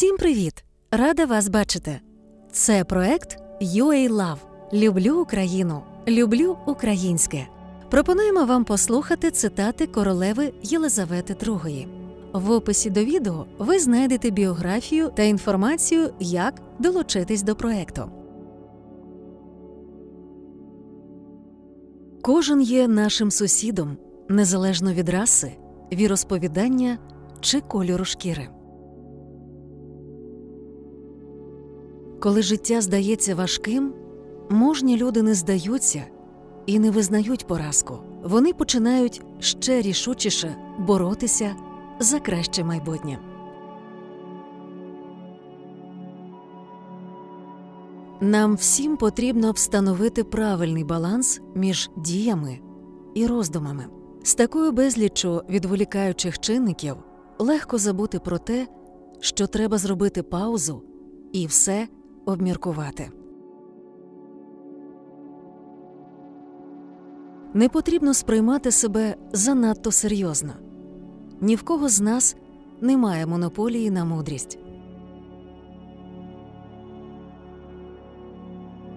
Всім привіт! Рада вас бачити. Це проект UA Love. Люблю Україну. Люблю українське. Пропонуємо вам послухати цитати королеви Єлизавети II. В описі до відео ви знайдете біографію та інформацію, як долучитись до проекту. Кожен є нашим сусідом, незалежно від раси, віросповідання чи кольору шкіри. Коли життя здається важким, мужні люди не здаються і не визнають поразку. Вони починають ще рішучіше боротися за краще майбутнє. Нам всім потрібно встановити правильний баланс між діями і роздумами. З такою безліччю відволікаючих чинників легко забути про те, що треба зробити паузу і все обміркувати. Не потрібно сприймати себе занадто серйозно. Ні в кого з нас немає монополії на мудрість.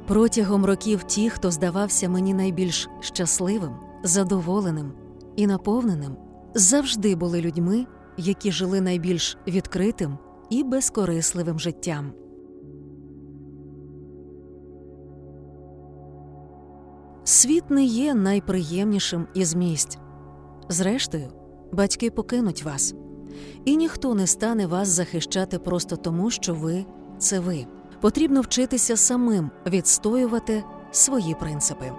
Протягом років ті, хто здавався мені найбільш щасливим, задоволеним і наповненим, завжди були людьми, які жили найбільш відкритим і безкорисливим життям. Світ не є найприємнішим із місць. Зрештою, батьки покинуть вас, і ніхто не стане вас захищати просто тому, що ви це ви. Потрібно вчитися самим відстоювати свої принципи.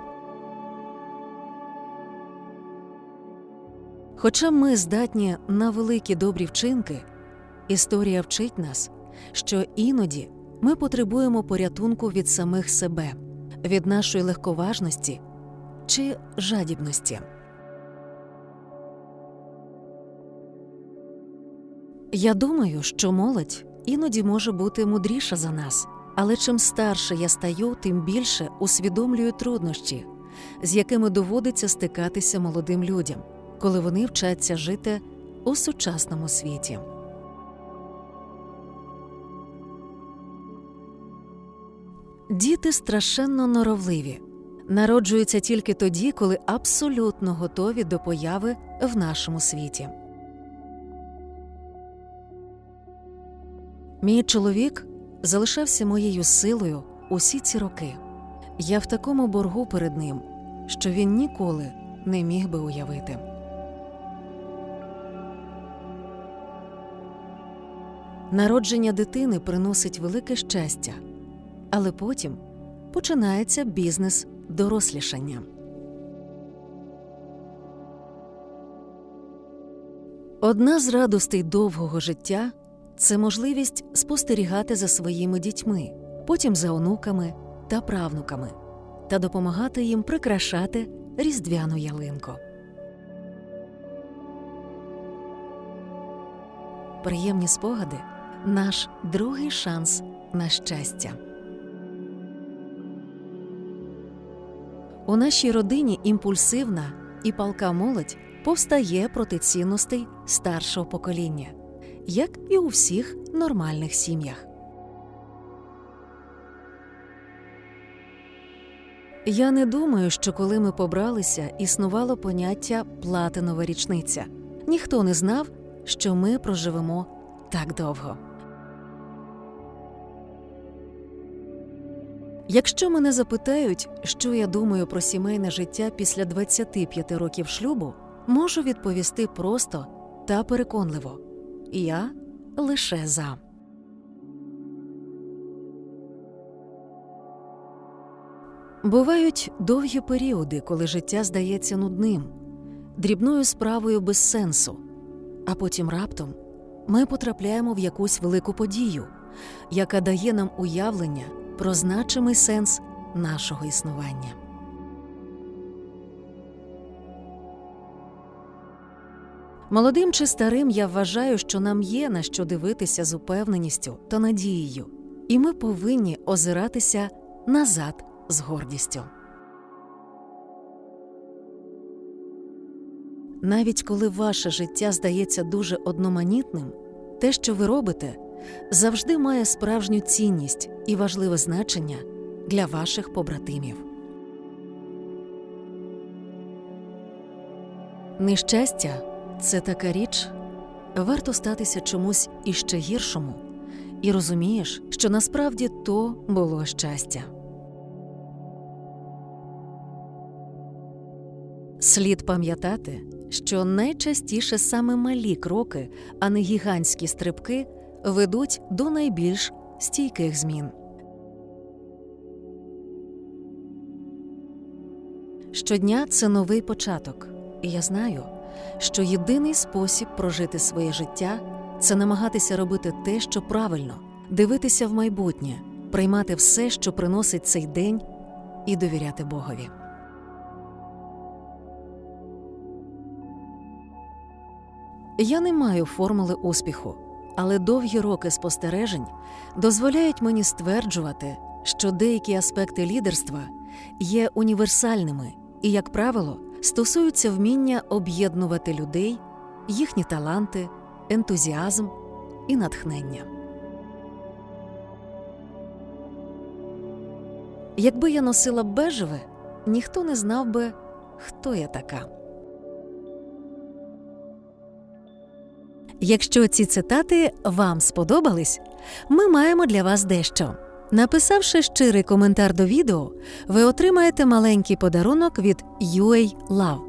Хоча ми здатні на великі добрі вчинки, історія вчить нас, що іноді ми потребуємо порятунку від самих себе, від нашої легковажності чи жадібності. Я думаю, що молодь іноді може бути мудріша за нас, але чим старше я стаю, тим більше усвідомлюю труднощі, з якими доводиться стикатися молодим людям, коли вони вчаться жити у сучасному світі. Діти страшенно норовливі, народжуються тільки тоді, коли абсолютно готові до появи в нашому світі. Мій чоловік залишався моєю силою усі ці роки. Я в такому боргу перед ним, що він ніколи не міг би уявити. Народження дитини приносить велике щастя, але потім починається бізнес дорослішання. Одна з радостей довгого життя це можливість спостерігати за своїми дітьми, потім за онуками та правнуками та допомагати їм прикрашати різдвяну ялинку. Приємні спогади наш другий шанс на щастя. У нашій родині імпульсивна і палка молодь повстає проти цінностей старшого покоління, як і у всіх нормальних сім'ях. Я не думаю, що коли ми побралися, існувало поняття платинова річниця. Ніхто не знав, що ми проживемо так довго. Якщо мене запитають, що я думаю про сімейне життя після 25 років шлюбу, можу відповісти просто та переконливо я лише за. Бувають довгі періоди, коли життя здається нудним, дрібною справою без сенсу, а потім раптом ми потрапляємо в якусь велику подію, яка дає нам уявлення про значимий сенс нашого існування. Молодим чи старим я вважаю, що нам є на що дивитися з упевненістю та надією, і ми повинні озиратися назад з гордістю. Навіть коли ваше життя здається дуже одноманітним, те, що ви робите, завжди має справжню цінність і важливе значення для ваших побратимів. Нещастя це така річ, варто статися чомусь іще гіршому, і розумієш, що насправді то було щастя. Слід пам'ятати, що найчастіше саме малі кроки, а не гігантські стрибки, ведуть до найбільш стійких змін. Щодня це новий початок, і я знаю, що єдиний спосіб прожити своє життя це намагатися робити те, що правильно, дивитися в майбутнє, приймати все, що приносить цей день, і довіряти Богові. Я не маю формули успіху, але довгі роки спостережень дозволяють мені стверджувати, що деякі аспекти лідерства є універсальними і, як правило, стосуються вміння об'єднувати людей, їхні таланти, ентузіазм і натхнення. Якби я носила бежеве, ніхто не знав би, хто я така. Якщо ці цитати вам сподобались, ми маємо для вас дещо. Написавши щирий коментар до відео, ви отримаєте маленький подарунок від UA Love.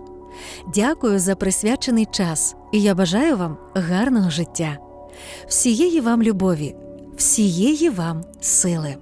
Дякую за присвячений час, і я бажаю вам гарного життя, всієї вам любові, всієї вам сили.